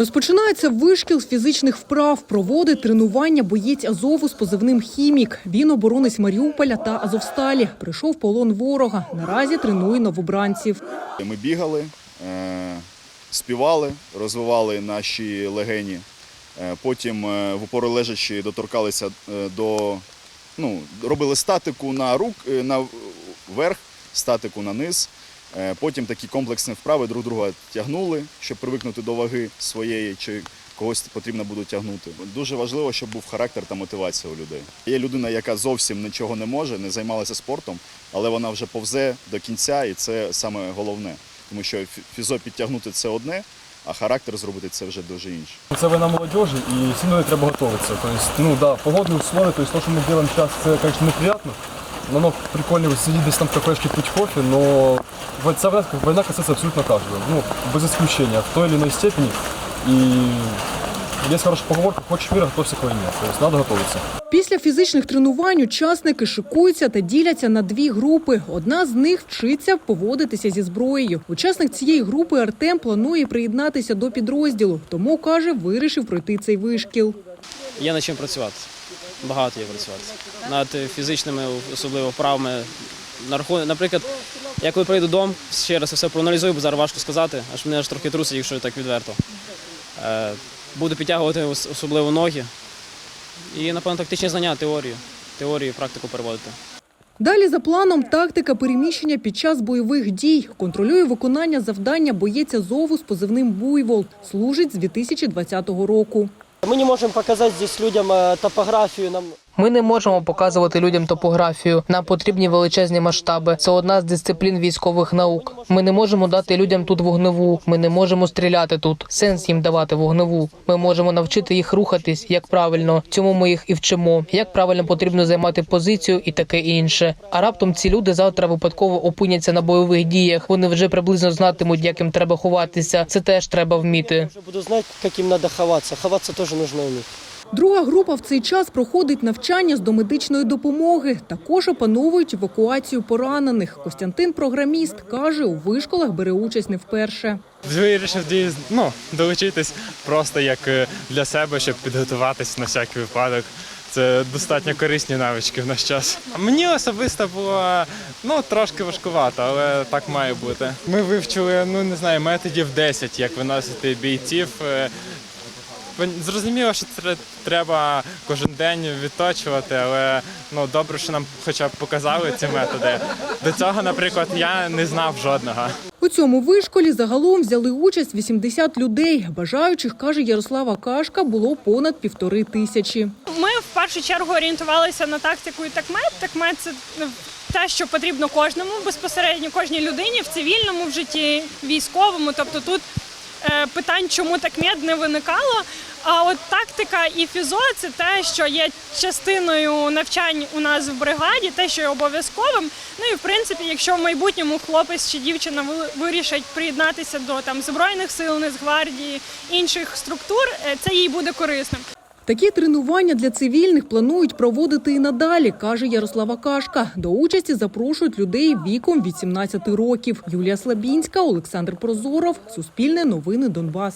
Розпочинається вишкіл з фізичних вправ. Проводить тренування боєць Азову з позивним «Хімік». Він оборонець Маріуполя та Азовсталі. Прийшов полон ворога. Наразі тренує новобранців. Ми бігали, е, співали, розвивали наші легені. Е, Потім е, в упору лежачи доторкалися до, ну, робили статику на рук, на верх, статику на низ. Е, Потім такі комплексні вправи друг друга тягнули, щоб привикнути до ваги своєї чи когось потрібно буде тягнути. Дуже важливо, щоб був характер та мотивація у людей. Є людина, яка зовсім нічого не може, не займалася спортом, але вона вже повзе до кінця, і це саме головне. Тому що фізо підтягнути це одне, а характер зробити це вже дуже інше. Це війна молодежи, і всім треба готуватися. Тобто, ну да, погодні условия, то то, що ми робимо зараз, це, конечно, неприятно. Но оно прикольно сидеть десь там в кафешке пить кофе, но в- ця війна війна касается абсолютно каждого. Ну, без исключения, в той или иной степени. И есть хорошая поговорка, хочешь мира, готовься к войне. То есть надо готовиться. Після фізичних тренувань учасники шикуються та діляться на дві групи. Одна з них вчиться поводитися зі зброєю. Учасник цієї групи Артем планує приєднатися до підрозділу, тому каже, вирішив пройти цей вишкіл. Є над чим працювати. Багато є працювати. Над фізичними, особливо вправами. Наприклад, я коли прийду додому, ще раз все проаналізую, бо зараз важко сказати, аж мене аж трохи трусить, якщо так відверто. Е, буду підтягувати особливо ноги. І, напевно, тактичні знання, теорію. Теорію, практику переводити. Далі за планом тактика переміщення під час бойових дій. Контролює виконання завдання боєць Азову з позивним Буйвол. Служить з 2020 року. Мы не можем показать здесь людям топографію топографию. Нам Ми не можемо показувати людям топографію. Нам потрібні величезні масштаби. Це одна з дисциплін військових наук. Ми не можемо дати людям тут вогневу. Ми не можемо стріляти тут. Сенс їм давати вогневу. Ми можемо навчити їх рухатись як правильно. Цьому ми їх і вчимо. Як правильно потрібно займати позицію і таке інше. А раптом ці люди завтра випадково опиняться на бойових діях. Вони вже приблизно знатимуть, як їм треба ховатися. Це теж треба вміти. буду знать, как им надо ховаться. Ховаться тоже нужно уметь. Друга група в цей час проходить навчання з домедичної допомоги. Також опановують евакуацію поранених. Костянтин, програміст, каже, у вишколах бере участь не вперше. Вирішив ну, долучитись просто як е, для себе, щоб підготуватись на всякий випадок. Це достатньо корисні навички в наш час. Мені особисто було ну трошки важкувато, але так має бути. Ми вивчили, ну не знаю, методів 10, як виносити бійців. Зрозуміло, що це треба кожен день відточувати, але ну добре, що нам хоча б показали ці методи. До цього, наприклад, я не знав жодного. У цьому вишколі загалом взяли участь 80 людей. Бажаючих, каже Ярослава Кашка, було понад півтори тисячі. Ми в першу чергу орієнтувалися на тактику і такмет. Такмет це ну, те, що потрібно кожному безпосередньо кожній людині в цивільному в житті, військовому. Тобто тут е, питань, чому такмет не виникало. А от тактика і фізо це те, що є частиною навчань у нас в бригаді, те, що є обов'язковим. Ну і в принципі, якщо в майбутньому хлопець чи дівчина ви- вирішать приєднатися до там збройних сил, Нацгвардії, інших структур, е, це їй буде корисним. Такі тренування для цивільних планують проводити і надалі, каже Ярослава Кашка. До участі запрошують людей віком від 17 років. Юлія Слабінська, Олександр Прозоров, Суспільне новини Донбас.